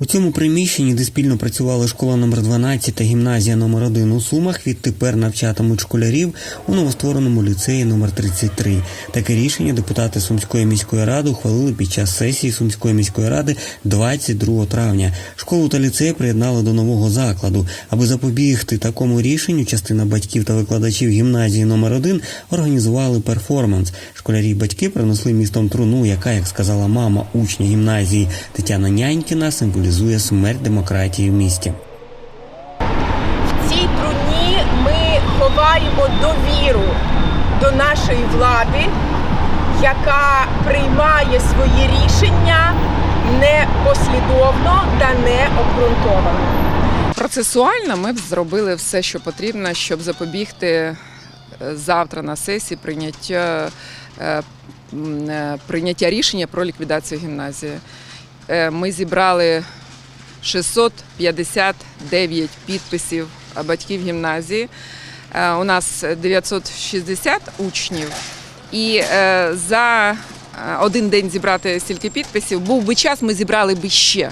У цьому приміщенні, де спільно працювали школа номер 12 та гімназія номер 1 у Сумах, відтепер навчатимуть школярів у новоствореному ліцеї номер 33. Таке рішення депутати Сумської міської ради ухвалили під час сесії Сумської міської ради 22 травня. Школу та ліцей приєднали до нового закладу. Аби запобігти такому рішенню, частина батьків та викладачів гімназії номер 1 організували перформанс. Школярі й батьки принесли містом труну, яка, як сказала мама учня гімназії Тетяна Нянькіна, символізує смерть демократії в місті. В цій труні ми ховаємо довіру до нашої влади, яка приймає свої рішення непослідовно та необґрунтовано. Процесуально ми б зробили все, що потрібно, щоб запобігти е, завтра на сесії прийняття, е, е, прийняття рішення про ліквідацію гімназії. Ми зібрали 659 підписів батьків гімназії. Е, У нас 960 учнів. І е, за е, один день зібрати стільки підписів, був би час, ми зібрали би ще.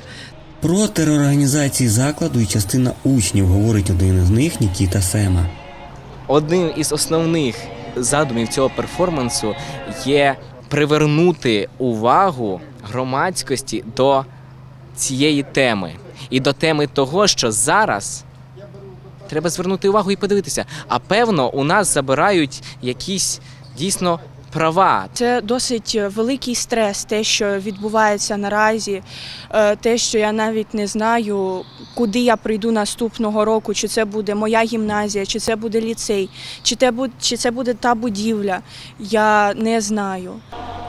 Про терорганізації закладу і частина учнів говорить один із них Нікіта Сема. Одним із основних задумів цього перформансу є привернути увагу громадськості до цієї теми і до теми того, що зараз треба звернути увагу і подивитися. А певно, у нас забирають якісь дійсно права. Це досить великий стрес, те, що відбувається наразі, е, те, що я навіть не знаю, куди я прийду наступного року, чи це буде моя гімназія, чи це буде ліцей, чи це буде, чи це буде та будівля. Я не знаю.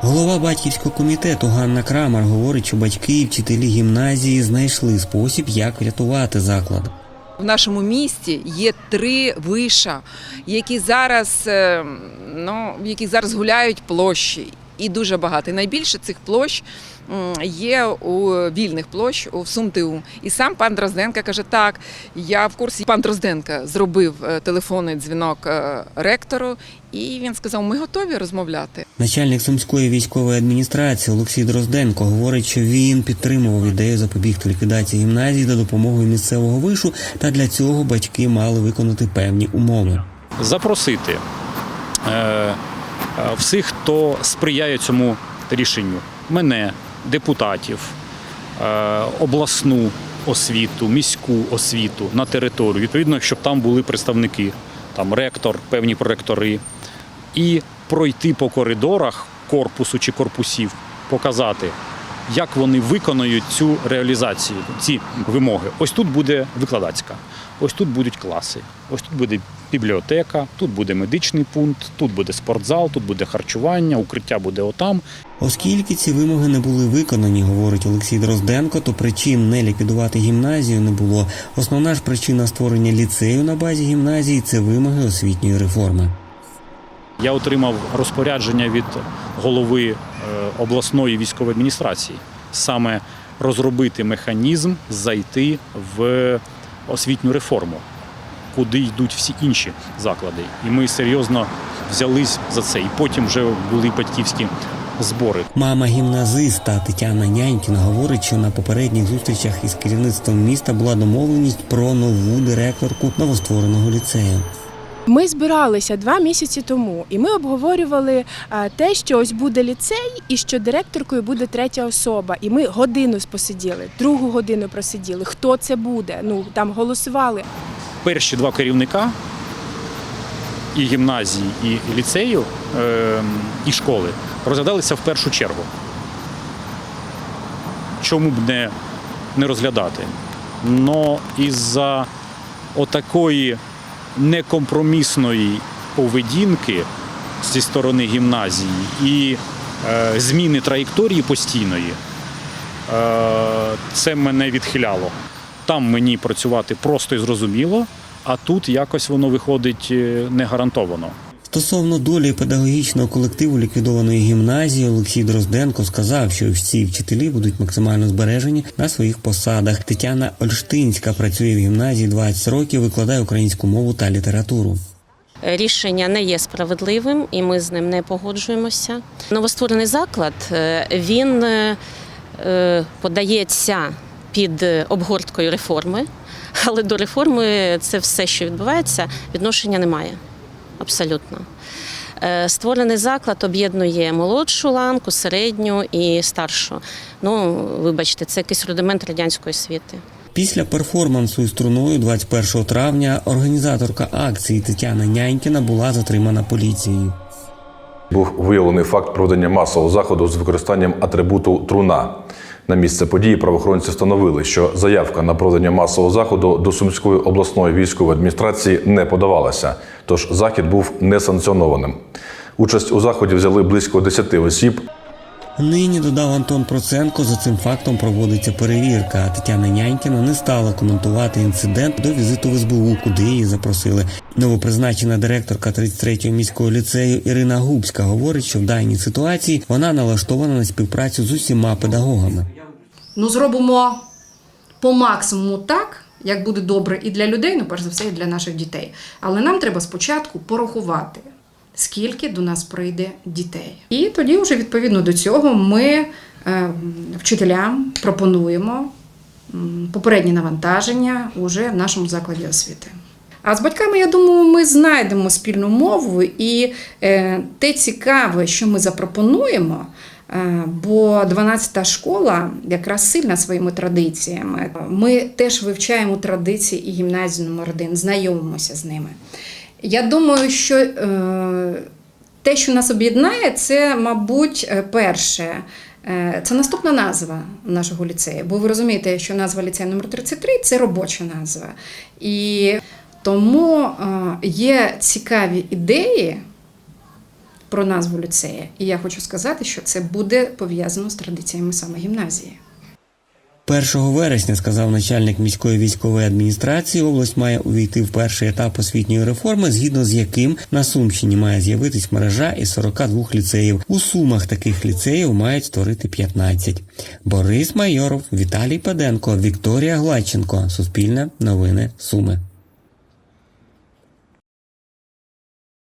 Голова батьківського комітету Ганна Крамер говорить, що батьки і вчителі гімназії знайшли спосіб, як врятувати заклад. В нашому місті є три виша, які зараз, е, ну, яких зараз гуляють площі. І дуже багато. І найбільше цих площ є у вільних площ у СумТУ. І сам пан Дрозденко каже: так, я в курсі. Пан Дрозденко зробив е, телефонний дзвінок е, ректору, і він сказав: ми готові розмовляти. Начальник сумської військової адміністрації Олексій Дрозденко говорить, що він підтримував ідею запобігти ліквідації гімназії за допомогою місцевого вишу, та для цього батьки мали виконати певні умови. запросити е, е, всіх, хто сприяє цьому рішенню, мене, депутатів, е, обласну освіту, міську освіту на територію. Відповідно, щоб там були представники, там ректор, певні проректори, і пройти по коридорах корпусу чи корпусів, показати. Як вони виконують цю реалізацію, ці вимоги? Ось тут буде викладацька, ось тут будуть класи, ось тут буде бібліотека, тут буде медичний пункт, тут буде спортзал, тут буде харчування, укриття буде отам. Оскільки ці вимоги не були виконані, говорить Олексій Дрозденко, то причин не ліквідувати гімназію не було. Основна ж причина створення ліцею на базі гімназії це вимоги освітньої реформи. Я отримав розпорядження від голови е, обласної військової адміністрації саме розробити механізм зайти в освітню реформу, куди йдуть всі інші заклади. І ми серйозно взялись за це. І потім вже були батьківські збори. Мама гімназиста Тетяна Нянькіна говорить, що на попередніх зустрічах із керівництвом міста була домовленість про нову директорку новоствореного ліцею. Ми збиралися два місяці тому, і ми обговорювали е, те, що ось буде ліцей, і що директоркою буде третя особа. І ми годину посиділи, другу годину просиділи. Хто це буде? Ну там голосували. перші два керівника і гімназії, і ліцею, е, і школи розглядалися в першу чергу. Чому б не, не розглядати? Но із-за отакої некомпромісної поведінки зі сторони гімназії і е, зміни траєкторії постійної, е, це мене відхиляло. Там мені працювати просто і зрозуміло, а тут якось воно виходить е, не гарантовано. Стосовно долі педагогічного колективу ліквідованої гімназії, Олексій Дрозденко сказав, що всі вчителі будуть максимально збережені на своїх посадах. Тетяна Ольштинська працює в гімназії 20 років, викладає українську мову та літературу. Рішення не є справедливим, і ми з ним не погоджуємося. Новостворений заклад е, він е, е, подається під обгорткою реформи, але до реформи це все, що відбувається, відношення немає. Абсолютно. Е, Створений заклад об'єднує молодшу ланку, середню і старшу. Ну, вибачте, це якийсь рудимент радянської освіти. Після перформансу із струною 21 травня організаторка акції Тетяна Нянькіна була затримана поліцією. Був виявлений факт проведення масового заходу з використанням атрибуту труна. На місце події правоохоронці встановили, що заявка на проведення масового заходу до Сумської обласної військової адміністрації не подавалася, тож захід був несанкціонованим. Участь у заході взяли близько 10 осіб. Нині додав Антон Проценко. За цим фактом проводиться перевірка. А Тетяна Нянькіна не стала коментувати інцидент до візиту в СБУ, куди її запросили. Новопризначена директорка 33-го міського ліцею Ірина Губська говорить, що в даній ситуації вона налаштована на співпрацю з усіма педагогами. Ну, зробимо по максимуму так, як буде добре і для людей, ну перш за все, і для наших дітей. Але нам треба спочатку порахувати, скільки до нас прийде дітей. І тоді, вже відповідно до цього, ми е, вчителям пропонуємо м, попередні навантаження уже в нашому закладі освіти. А з батьками, я думаю, ми знайдемо спільну мову, і е, те цікаве, що ми запропонуємо. Е, Бо 12-та школа якраз сильна своїми традиціями. Ми теж вивчаємо традиції і гімназію номер 1 знайомимося з ними. Я думаю, що е, те, що нас об'єднає, це, мабуть, е, перше. Це наступна назва нашого ліцею, бо ви розумієте, що назва ліцею номер 33 це робоча назва. І тому є цікаві ідеї про назву ліцею. І я хочу сказати, що це буде пов'язано з традиціями саме гімназії. 1 вересня, сказав начальник міської військової адміністрації, область має увійти в перший етап освітньої реформи, згідно з яким на Сумщині має з'явитись мережа із 42 ліцеїв. У Сумах таких ліцеїв мають створити 15. Борис Майоров, Віталій Паденко, Вікторія Гладченко. Суспільне новини Суми.